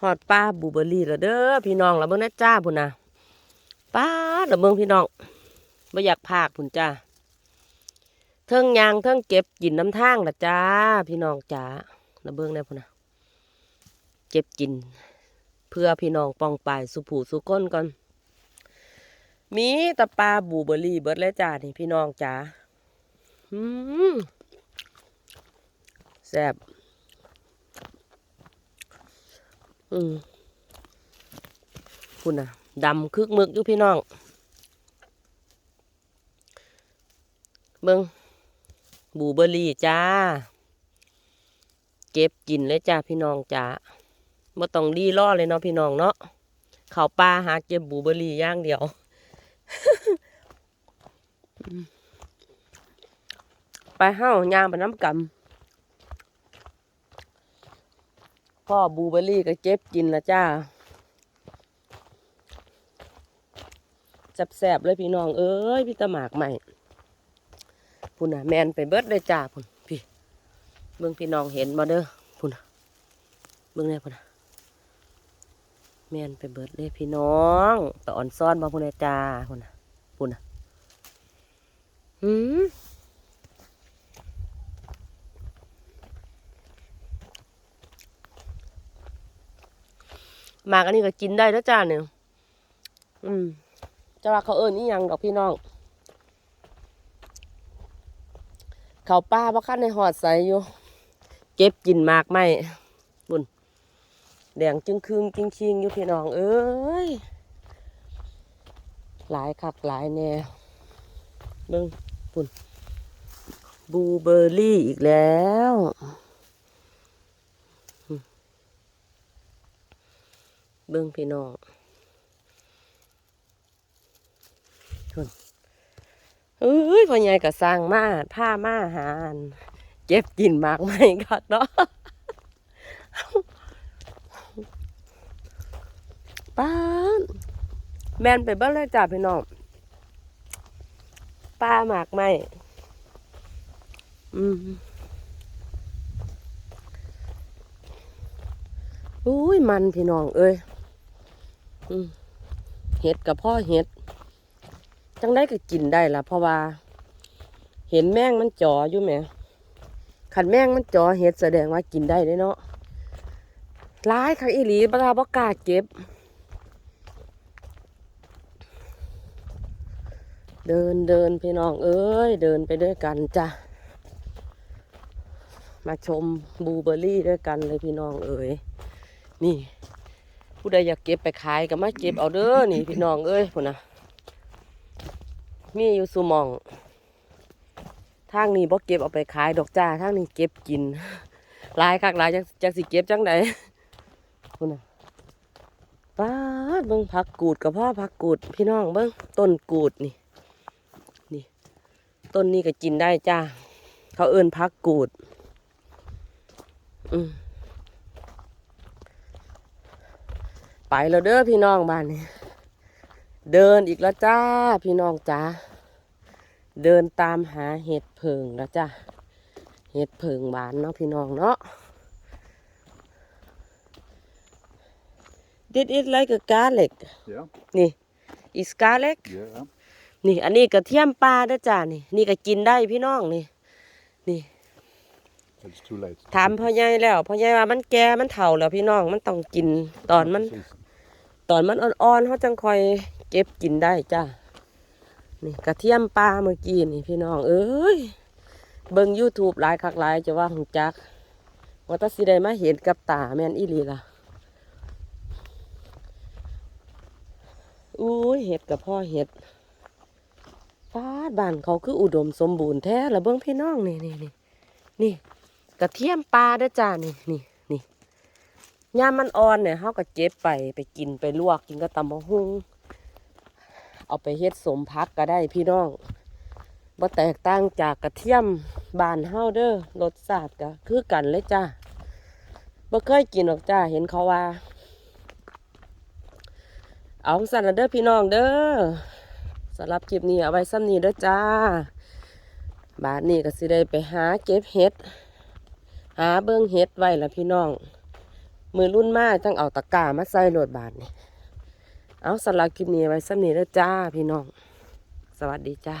ฮอดป้าบูเบอรี่แล้วเด้อพี่น้องแล้วเบิ่งนะจ้าพุ่นน่ะป้าแล้วเบิ่งพี่น้องบ่อยากพากพุ่นจ้าเทิงยางเทิงเก็บกินน้ำทางละจ้า พี่น้องจ้าแล้วเบิ่งได้พุ่นน่ะเก็บกิน เพื่อพี่น้องปองปายสุผูสุก้นก่อนมีแตะปลาบูเบอรี่เบิดเลยจ้านี่พี่น้องจ้าอืมแซ่บ อืมคุณน่ะดำคึกมึกอยู่พี่น้อง เบิงบูเบอรี่จ้า เก็บกินเลยจ้าพี่น้องจ้าบ่ต้องรีล่อเลยเนาะพี่น้องเนาะเขาป่าหาเก็บบูเบอรี่ย่างเดียวไปเฮ้าวยางไปน้ำกำ พ่อบูเบอรี่ก็เก็บกินละจ้าแสบๆเลยพี่น้องเอ้ยพี่ตะหมากใหม่พุ่นน่ะแมนไปเบิดเลยจ้าพุ่นพี่เบิ่งพี่น้องเห็นมาเด้อพุ่นน่ะเบิ่งแน่พุ่นน่ะแมนไปเบิดเลยพี่น้องตะอ่อนซ่อนมาพุ่นน่ะจ้าพุ่นน่ะพุ่นน่ะหืม มากันนี้ก็กินได้แล้วจ้าเนี่ยอืมจะว่าเขาเอิญนี่ยังดอกพี่น้อง เขาป้าเพราะขั้นในหอดใสอยู่ เก็บกินมากไหมบุญแดงจึงคืงจริงคิงอยู่พี่น้อง เอ้ย หลายคักหลายแน่เบิ้งบุญบูเบอร์รี่อีกแล้ว เบิ่งพี่น้องทุนเอ้ยพ่อใหญ่ก็สร้างมาผ้ามาหานเก็บกินหมากไม่คักเนาะป้าแมนไปเบิ้งเลยจ้าพี่น้องป้าหมากไม่อืมอุ้ยมันพี่น้องเอ้ย เห็ดกับพ่อเห็ด จังได้ก็กินได้ละเพราะว่า เห็นแมงมันจ่ออยู่ไหมขันแมงมันจ่อเห็ดแสดงว่ากินได้เด้เนาะร้ายค่ะอีหลีบราบกาเก็บ เดินเดินพี่น้องเอ้ย เดินไปด้วยกันจ้ะ มาชมบูเบอร์รี่ด้วยกันเลยพี่น้องเอ้ยนี่ ผู้ใดอยากเก็บไปขายก็มาเก็บเอาเด้อนี่พี่น้องเอ้ยพุ่นนะมีอยู่สุหมอง ทางนี้บ่เก็บเอาไปขายดอกจ้าทางนี้เก็บกินลายคักลายจักจักสิเก็บจังไดพุ่นน่ะป้าเบิ่งผักกูดกับพ่อผักกูด พี่น้องเบิ่งต้นกูดนี่นี่ ต้นนี้ก็กินได้จ้าเขาเอิ้นผักกูด อืม ไป แล้วเด้อพี่น้องบ้านนี้ เดินอีกแล้วจ้าพี่น้องจ้าเดินตามหาเห็ดเพิงแล้วจ้าเห็ดเพิงบานเนาะพี่น้องเนาะ Did it like a garlic Ja, นี่ is garlic ja. นี่อันนี้กระเทียมปลาเด้อจ้านี่ นี่ก็กินได้พี่น้องนี่ นี่ It's too late. ถามพ่อใหญ่แล้วพ่อใหญ่ว่ามันแก่มันเฒ่าแล้วพี่น้องมันต้องกินตอนมัน Precis. ตอนมันอ่อนๆเขาจังคอยเก็บกินได้จ้านี่กระเทียมปลาเมื่อกี้นี่พี่น้องเอ้ยเบิ่ง YouTube หลายคักหลายจะว่าหงจักว่าตาสิได้มาเห็นกับตาแม่นอีหลีล่ะอุ้ยเห็ดกับพ่อเห็ดฟาดบ้านเขาคืออุดมสมบูรณ์แท้ละเบิ่งพี่น้องนี่นี่นี่นี่กระเทียมปลาด้อจ้านี่นี่ ย่ามมันอ่อนเนี่ยเขาก็เก็บไปไปกินไปลวกกินกับตำมะฮุงเอาไปเฮ็ดสมพักก็ได้พี่น้องบ่แตกต่างจากกระเทียมบานเฮาเด้อรสชาติก็คือกันเลยจ้าบ่เคยกินหรอกจ้าเห็นเขาว่า เอาสั่นละเด้อพี่น้องเด้อสำหรับคลิปนี้เอาไว้ซ้ำนี้เด้อจ้า บาทนี้ก็สิได้ไปหาเก็บเห็ด หาเบิ่งเห็ดไว้ละพี่น้อง มือรุ่นมากจังเอาตะกร้ามาใส่โหลดบาทนี่เอาสลับคลิปนี้ไว้สักนี้แล้วจ้าพี่น้อง สวัสดีจ้า